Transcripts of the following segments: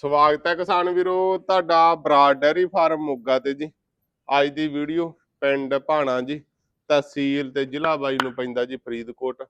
ਸਵਾਗਤ ਹੈ ਕਿਸਾਨ ਵੀਰੋ, ਤੁਹਾਡਾ ਬਰਾੜ ਡੈਰੀ ਫਾਰਮ ਮੋਗਾ ਤੇ ਜੀ। ਅੱਜ ਦੀ ਵੀਡੀਓ ਪਿੰਡ ਭਾਣਾ ਜੀ, ਤਹਿਸੀਲ ਤੇ ਜ਼ਿਲ੍ਹਾ ਬਾਈ ਨੂੰ ਪੈਂਦਾ ਜੀ ਫਰੀਦਕੋਟ।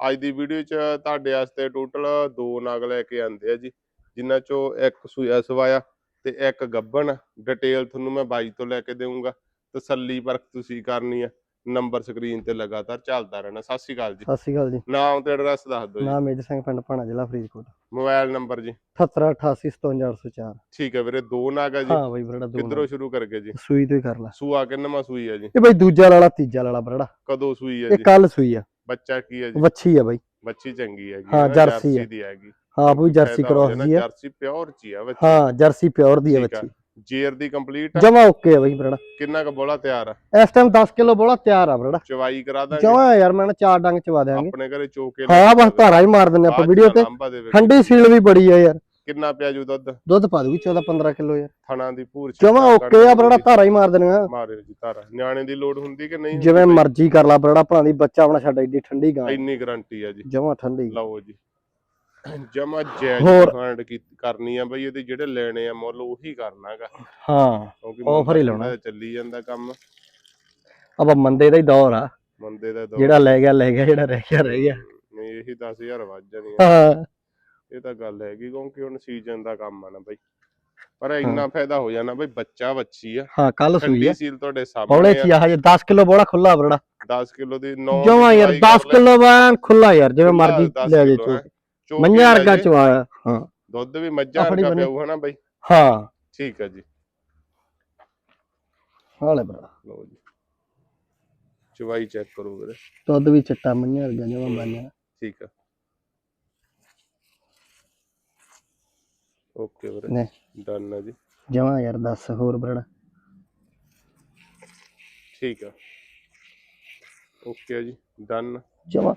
ਅੱਜ ਦੀ ਵੀਡੀਓ 'ਚ ਤੁਹਾਡੇ ਵਾਸਤੇ ਟੋਟਲ ਦੋ ਨਗ ਲੈ ਕੇ ਆਂਦੇ ਆ ਜੀ ਜਿਨ੍ਹਾਂ 'ਚੋਂ ਇੱਕ ਸੂਆ ਸਵਾਇਆ ਤੇ ਇੱਕ ਗੱਬਣ। ਡਿਟੇਲ ਤੁਹਾਨੂੰ ਮੈਂ ਬਾਈ ਤੋਂ ਲੈ ਕੇ ਦੇਵਾਂਗਾ ਤਸੱਲੀ ਪਰਖ ਤੁਸੀਂ ਕਰਨੀ ਹੈ ਨੰਬਰ ਸਕਰੀਨ ਤੇ ਲਗਾਤਾਰ ਚੱਲਦਾ ਰਹਿਣਾ। ਸਤਿ ਸ਼੍ਰੀ ਅਕਾਲ ਜੀ। ਸਤਿ ਸ਼੍ਰੀ ਅਕਾਲ ਜੀ। ਨਾਮ ਤੇ ਐਡਰੈਸ ਦੱਸ ਦਿਓ ਜੀ। ਨਾਮ ਮੇਜਰ ਸਿੰਘ ਪਿੰਡ ਭਾਣਾ ਜ਼ਿਲ੍ਹਾ ਫਰੀਦਕੋਟ। ਮੋਬਾਈਲ ਨੰਬਰ ਜੀ। 7888577804 ਠੀਕ ਹੈ ਵੀਰੇ ਦੋ ਨਗ ਜੀ। ਹਾਂ ਬਈ ਬਰੜਾ ਦੋ ਕਿੱਧਰੋਂ ਸ਼ੁਰੂ ਕਰਕੇ ਜੀ? ਸੂਈ ਤੋਂ ਹੀ ਕਰ ਲਾ। ਸੂਆ ਕਿੰਨਵਾਂ ਸੂਈ ਹੈ ਜੀ? ਇਹ ਬਈ ਦੂਜਾ ਵਾਲਾ ਤੀਜਾ ਵਾਲਾ ਬਰੜਾ। ਕਦੋਂ ਸੂਈ ਹੈ ਇਹ ਜੀ? ਕੱਲ ਸੂਈ ਆ। ਬੱਚਾ ਕੀ ਹੈ ਜੀ? ਵੱਛੀ ਆ ਬਈ। ਬੱਚੀ ਚੰਗੀ ਹੈਗੀ ਹਾਂ, ਹੈ ਜਰਸੀ ਹੈ। ਦੀ ਹੈਗੀ। ਹਾਂ ਬਈ ਜਰਸੀ ਹੋ ਕ੍ਰੋਸ ਦੀ ਆ। ਜਰਸੀ ਪਿਓਰ ਚ ਹੀ ਆ ਬੱਚੀ ਹਾਂ ਜਰਸੀ ਪਿਓਰ ਦੀ ਆ। ਵੱਛੀ। ਜੇਰ ਦੀ ਕੰਪਲੀਟ ਜਮਾ ਓਕੇ ਆ ਬਈ ਬਰੜਾ। ਕਿੰਨਾ ਕ ਬੋਲਾ ਤਿਆਰ ਆ? ਇਸ ਟਾਈਮ 10 ਕਿਲੋ ਬੋਲਾ ਤਿਆਰ ਆ ਬਰੜਾ। ਚਵਾਈ ਕਰਾ ਦਾਂਗੇ। ਜਮਾ ਯਾਰ ਮੈਂ ਨਾ ਚਾਰ ਡੰਗ ਚਵਾ ਦਿਆਂਗੇ। ਆਪਣੇ ਘਰੇ ਚੋਕੇ ਹਾਂ ਬਸ ਧਾਰਾ ਹੀ ਮਾਰ ਦਿੰਨੇ ਆਪਾਂ ਵੀਡੀਓ ਤੇ। ਠੰਡੀ ਸੀਲ ਵੀ ਬੜੀ ਆ ਯਾਰ। ਕਿੰਨਾ ਪਿਆ ਜੂ ਦੁੱਧ? ਦੁੱਧ ਪਾ ਦੂਗੀ 14 15 ਕਿਲੋ ਯਾਰ। ਥਣਾ ਦੀ ਪੂਰ ਜਮਾ ਓਕੇ ਆ ਬਰੜਾ ਧਾਰਾ ਹੀ ਮਾਰ ਦੇਣਾ ਮਾਰਿਓ ਜੀ ਤਾਰਾ ਨਿਆਣੇ ਦੀ ਲੋੜ ਹੁੰਦੀ ਕਿ ਨਹੀਂ ਜਿਵੇਂ ਮਰਜ਼ੀ ਕਰ ਲਾ ਬਰੜਾ ਭਾਂ ਦੀ ਬੱਚਾ ਆਪਣਾ ਛੱਡ ਏਡੀ ਠੰਡੀ ਗਾਂ। ਇੰਨੀ ਗਾਰੰਟੀ ਆ ਜੀ। ਜਮਾ ਠੰਡੀ। ਲਓ ਜੀ। ਜਮਾ ਜੈਜ ਹੋਰ- ਫੰਡ ਕੀ ਕਰਨੀ ਆ ਬਈ ਇਹਦੇ ਜਿਹੜੇ ਲੈਣੇ ਆ ਮੁੱਲ ਉਹੀ ਕਰਨਾਗਾ। ਹਾਂ ਕਿਉਂਕਿ Offer ਹੀ ਮੰਦਾ ਲਾਉਣਾ। ਚੱਲੀ ਜਾਂਦਾ ਕੰਮ। ਆਪਾਂ ਮੰਦੇ ਦਾ ਹੀ ਦੌਰ ਆ। ਮੰਦੇ ਦਾ ਦੌਰ। ਜਿਹੜਾ ਲੈ ਗਿਆ ਲੈ ਗਿਆ ਜਿਹੜਾ ਰਹਿ ਗਿਆ ਰਹਿ ਗਿਆ। ਨਹੀਂ ਇਹੀ 10000 ਵੱਜ ਜਾਣੀ ਆ। ਹਾਂ। ਇਹ ਤਾਂ ਗੱਲ ਹੈਗੀ ਕਿਉਂਕਿ ਹੁਣ ਸੀਜ਼ਨ ਦਾ ਕੰਮ ਆ ਨਾ ਬਈ। ਪਰ ਇੰਨਾ ਫਾਇਦਾ ਹੋ ਜਾਣਾ ਬਈ ਬੱਚਾ ਵੱਛੀ ਆ। ਹਾਂ ਕੱਲ ਸੂਈ ਠੰਡੀ ਆ ਸੀਲ ਤੁਹਾਡੇ ਬੋਲੇ ਸਾਹਮਣੇ ਚ ਆ। ਹਜੇ 10 ਕਿਲੋ ਬੋਲਾ ਖੁੱਲਾ ਬਰੜਾ 10 ਕਿਲੋ ਦੀ 9 ਜਮਾ ਯਾਰ 10 ਕਿਲੋ ਬਾਨ ਖੁੱਲਾ ਯਾਰ ਜਿਵੇਂ ਮਰਜ਼ੀ ਲੈ ਜੇ ਚੋ ਮੰਝਾਂ ਵਰਗਾ ਚਵਾਇਆ ਹਾਂ। ਦੁੱਧ ਵੀ ਮੱਝਾਂ ਵਰਗਾ ਬਣੇ। ਪਿਆਊ ਹਨਾ ਬਈ? ਹਾਂ। ਠੀਕ ਆ ਜੀ। ਹਾਲੇ ਬਰੜਾ ਲਓ ਜੀ। ਚਵਾਈ ਚੈੱਕ ਕਰੋ ਵੀਰੇ। ਦੁੱਧ ਵੀ ਚਿੱਟਾ ਮੰਝਾਂ ਵਰਗਾ ਜਿਵੇਂ ਬਣਿਆ ਠੀਕ ਆ। ਓਕੇ ਵੀਰੇ। ਨੇ ਡਨ ਆ ਜੀ। ਜਮਾ ਯਾਰ 10 ਹੋਰ ਬਰੜਾ। ਠੀਕ ਆ। ਓਕੇ ਆ ਜੀ। ਡਨ। ਜਮਾ।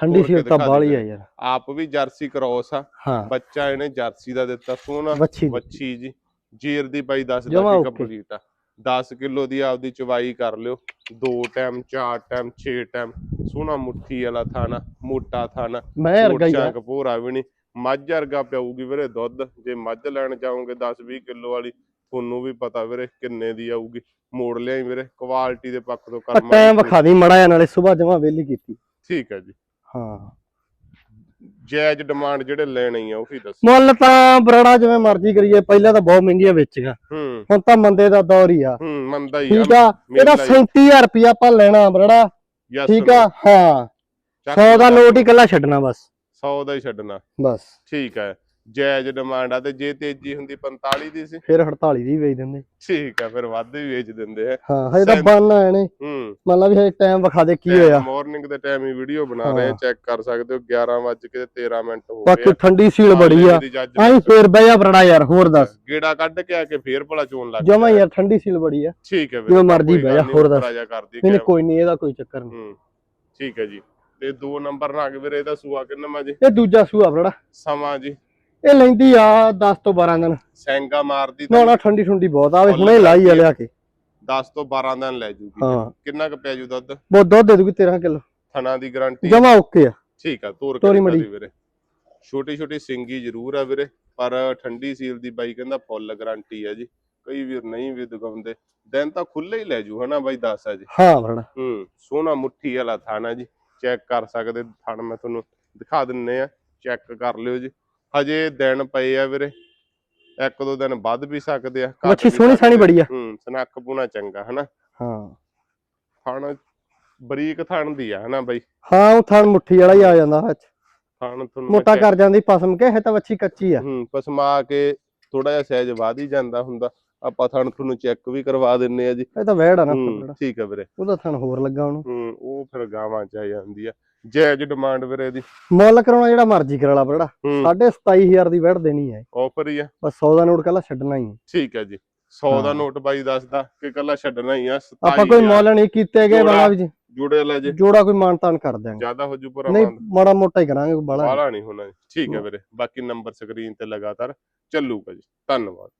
ਠੰਡੀ ਸੀਲ ਤਾਂ ਬਾਲੀ ਦੇ ਆ ਯਾਰ। ਆਪ ਵੀ ਜਰਸੀ ਕ੍ਰੋਸ ਆ। ਬੱਚਾ ਇਹਨੇ ਜਰਸੀ ਦਾ ਦਿੱਤਾ ਸੋਹਣਾ ਦੀ। ਵੱਛੀ ਜੀ। ਜੀਰ ਦੀ ਬਾਈ ਦੱਸਦਾ ਜਮਾਂ ਕਿ okay। ਕੰਪਲੀਟ ਆ। 10 ਕਿਲੋ ਦੀ ਆਪਦੀ ਚਵਾਈ ਕਰ ਲਿਓ। ਦੋ ਟਾਈਮ ਚਾਰ ਟਾਈਮ 6 ਟਾਈਮ। ਸੋਹਣਾ ਮੁੱਠੀ ਵਾਲਾ ਥਾਣਾ ਮੋਟਾ ਥਾਣਾ। ਮੈਂ ਵਰਗਾ ਹੀ ਆ। ਚੰਕ ਪੂਰਾ ਵੀ ਨਹੀਂ। ਮੱਝ ਵਰਗਾ ਪਿਆਊਗੀ ਵੀਰੇ ਦੁੱਧ। ਜੇ ਮੱਝ ਲੈਣ ਜਾਓਗੇ 10 20 ਕਿਲੋ ਵਾਲੀ ਤੁਹਾਨੂੰ ਵੀ ਪਤਾ ਵੀਰੇ ਕਿੰਨੇ ਦੀ ਆਊਗੀ। ਮੋੜ ਲਿਆਈ ਵੀਰੇ ਕੁਆਲਿਟੀ ਦੇ ਪੱਖ ਤੋਂ ਕਰਮਾ ਟਾਈਮ ਵਿਖਾ ਦੀ ਮੜਾ ਨਾਲੇ ਸਵੇਰ ਜਮਾ ਵੇਲੀ ਕੀਤੀ। ਠੀਕ ਹੈ ਜੀ। ਹਾਂ। ਜਾਇਜ਼ ਡਿਮਾਂਡ ਜਿਹੜੇ ਲੈਣੇ ਆ ਉਹੀ ਦੱਸੋ। ਮੁੱਲ ਤਾਂ ਬਰੜਾ ਜਿਵੇਂ ਮਰਜ਼ੀ ਕਰੀਏ ਪਹਿਲਾਂ ਤਾਂ ਬਹੁਤ ਮਹਿੰਗੀਆਂ ਵੇਚੀਆਂ। ਹੂੰ। ਹੁਣ ਤਾਂ ਮੰਦੇ ਦਾ ਦੌਰ ਹੀ ਆ। ਹੂੰ ਮੰਦਾ ਹੀ ਠੀਕ ਆ? ਇਹਦਾ ਮੇਲਾ ਹੀ। 37000 ਰੁਪਇਆ ਆਪਾਂ ਲੈਣਾ ਬਰੜਾ। ਠੀਕ ਆ? ਹਾਂ। ਚੱਕ 100 ਦਾ। ਨੋਟ ਹੀ ਕੱਲਾ ਛੱਡਣਾ ਬਸ। 100 ਦਾ ਹੀ ਛੱਡਣਾ। ਬਸ। ਠੀਕ ਹੈ। ਜਾਇਜ਼ ਡਿਮਾਂਡ ਆ ਤੇ ਜੇ ਤੇਜ਼ੀ ਹੁੰਦੀ 45 ਦੀ ਸੀ। ਫਿਰ 48 ਦੀ ਵੇਚ ਦਿੰਦੇ। ਠੀਕ ਹੈ ਫਿਰ ਵੱਧ ਵੀ ਵੇਚ ਦਿੰਦੇ ਆ। ਹਾਂ ਹਜੇ ਤਾਂ ਬੰਨ ਆਏ ਨੇ। ਹੂੰ। ਮੰਨ ਲਾ ਵੀ ਹਜੇ ਟਾਈਮ ਵਿਖਾ ਦੇ ਕੀ ਹੋਇਆ। ਮਾਰਨਿੰਗ ਦੇ ਟਾਈਮ ਹੀ ਵੀਡੀਓ ਬਣਾ ਰਹੇ ਹਾਂ। ਚੈੱਕ ਕਰ ਸਕਦੇ ਹੋ 11 ਵੱਜ ਕੇ 13 ਮਿੰਟ ਹੋ ਗਏ ਬਾਕੀ ਠੰਡੀ ਸੀਲ ਬੜੀ ਆ। ਆਈ ਫੇਰ ਬਹਿ ਜਾ ਬਰੜਾ ਯਾਰ ਹੋਰ ਦੱਸ। ਗੇੜਾ ਕੱਢ ਕੇ ਆ ਕੇ ਫੇਰ ਭਲਾ ਚੋਣ ਲੱਗ ਜਮਾ। ਯਾਰ ਠੰਡੀ ਸੀਲ ਬੜੀ ਆ। ਠੀਕ ਹੈ ਵੀਰੇ ਮਰਜ਼ੀ ਬਹਿ ਜਾ, ਹੋਰ ਦੱਸ। ਆ ਨਹੀਂ ਕੋਈ ਨਹੀਂ ਇਹਦਾ ਕੋਈ ਚੱਕਰ ਨਹੀਂ ਠੀਕ ਹੈ ਜੀ। ਤੇ ਦੋ ਨੰਬਰ ਨਾ ਕੇ ਵੀਰੇ ਇਹਦਾ ਸੂਆ ਕਿੰਨਾ ਮਾ ਜੀ ਇਹ ਦੂਜਾ ਸੂਆ ਬਰੜਾ ਸਮਾਂ ਜੀ। ਇਹ ਲੈਂਦੀ ਆ 10 ਤੋਂ 12 ਦਿਨ। ਸੈਂਗਾ ਮਾਰਦੀ ਨਾ ਨਾ ਠੰਡੀ ਠੰਡੀ ਬਹੁਤ ਆਵੇ ਹੁਣੇ ਲਾਈ ਆ ਲਿਆ ਕੇ। 10 ਤੋਂ 12 ਦਿਨ ਲੈ ਜੂਗੀ। ਹਾਂ। ਕਿੰਨਾ ਕੁ ਪੈ ਜੂ ਦੁੱਧ? ਬਹੁਤ ਦੁੱਧ ਦੇ ਦੂਗੀ 13 ਕਿਲੋ। ਥਣਾ ਦੀ ਗਾਰੰਟੀ। ਜਮਾ ਓਕੇ ਆ। ਠੀਕ ਆ ਤੋਰ ਕੇ ਮੜੀ। ਦੀ ਵੀਰੇ। ਛੋਟੀ ਛੋਟੀ ਸਿੰਗੀ ਜ਼ਰੂਰ ਆ ਵੀਰੇ ਪਰ ਠੰਡੀ ਸੀਲ ਦੀ ਬਾਈ ਕਹਿੰਦਾ ਫੁੱਲ ਗਾਰੰਟੀ ਆ ਜੀ। ਕਈ ਵੀਰ ਨਹੀਂ ਵੀ ਦੁਕਾਉਂਦੇ ਦਿਨ ਤਾਂ ਖੁੱਲੇ ਹੀ ਲੈ ਜੂ ਹਨਾ ਬਾਈ ਦੱਸ ਆ ਜੀ। ਹਾਂ ਹੂੰ ਸੋਹਣਾ ਮੁੱਠੀ ਵਾਲਾ ਥਾਣਾ ਜੀ। ਚੈੱਕ ਕਰ ਸਕਦੇ ਥਣ ਮੈਂ ਤੁਹਾਨੂੰ ਦਿਖਾ ਦਿੰਨੇ ਆ। ਚੈੱਕ ਕਰ ਲਿਓ ਜੀ। ਹਜੇ ਦਿਨ ਪਏ ਆ ਵੀਰੇ। ਇੱਕ ਦੋ ਦਿਨ ਵੱਧ ਵੀ ਸਕਦੇ ਆ। ਵੀ ਸੋਹਣੀ ਸਾਣੀ। ਬੜੀ ਆ। ਹੂੰ ਸਨੱਖ ਪੂਣਾ ਚੰਗਾ ਹਨਾ? ਹਾਂ। ਥਣ ਬਰੀਕ ਥਣ ਦੀ ਆ ਹਨਾ ਬਾਈ? ਹਾਂ ਉਹ ਥਣ ਮੁੱਠੀ ਵਾਲਾ ਹੀ ਆ ਜਾਂਦਾ ਵਿੱਚ ਥਣ ਤੁਹਾਨੂੰ ਮੋਟਾ ਕਰ ਜਾਂਦੀ ਪਸਮ ਕੇ ਇਹ ਤਾਂ ਵੱਛੀ ਕੱਚੀ ਆ। ਹੂੰ ਪਸਮਾ ਕੇ ਥੋੜਾ ਜਿਹਾ ਸਾਈਜ਼ ਵਧ ਹੀ ਜਾਂਦਾ ਹੁੰਦਾ। ਆਪਾਂ ਥਣ ਤੁਹਾਨੂੰ ਚੈੱਕ ਵੀ ਕਰਵਾ ਦਿੰਨੇ ਆ ਜੀ। ਇਹ ਤਾਂ ਵਹਿੜ ਆ ਨਾ ਠੀਕ ਆ ਵੀਰੇ। ਉਹਦਾ ਥਣ ਹੋਰ ਲੱਗਾ ਉਹਨੂੰ। ਹੂੰ ਉਹ ਫਿਰ ਗਾਵਾਂ ਚ ਆ ਜਾਂਦੀ ਆ। ਜਾਇਜ਼ ਡਿਮਾਂਡ ਵੀਰੇ ਦੀ ਮੁੱਲ ਕਰਾਉਣਾ ਜਿਹੜਾ ਮਰਜ਼ੀ ਕਰਾ ਲਾ ਬਰੜਾ ਹੂੰ। 27000 ਦੀ ਵਹਿੜ ਦੇਣੀ ਹੈ। ਆਫਰ ਹੀ ਆ। ਬਸ 100 ਦਾ ਨੋਟ ਕੱਲਾ ਛੱਡਣਾ ਹੀ ਹੈ। ਠੀਕ ਹੈ ਜੀ। 100 ਦਾ। ਨੋਟ ਬਾਈ ਦੱਸਦਾ ਕਿ ਕੱਲਾ ਛੱਡਣਾ ਹੀ ਆ ਆਪਾਂ ਕੋਈ ਮੁੱਲ ਨਹੀਂ ਕੀਤੇ ਗਏ। ਬਣਾ ਵੀ ਜੀ। ਜੁੜੇ ਲੈ ਜੇ। ਜੋੜਾ ਕੋਈ ਮਾਨਤਾਨ ਕਰ ਦਿਆਂਗੇ। ਜ਼ਿਆਦਾ ਹੋ ਜੂ ਪੂਰਾ ਨਹੀਂ ਮਾੜਾ ਮੋਟਾ ਹੀ ਕਰਾਂਗੇ ਬਾਲਾ ਬਾਲਾ ਨਹੀਂ ਹੋਣਾ। ਠੀਕ ਹਾਂ। ਵੀਰੇ। ਬਾਕੀ ਨੰਬਰ ਸਕਰੀਨ ਤੇ ਲਗਾਤਾਰ ਚੱਲੂਗਾ ਜੀ। ਧੰਨਵਾਦ।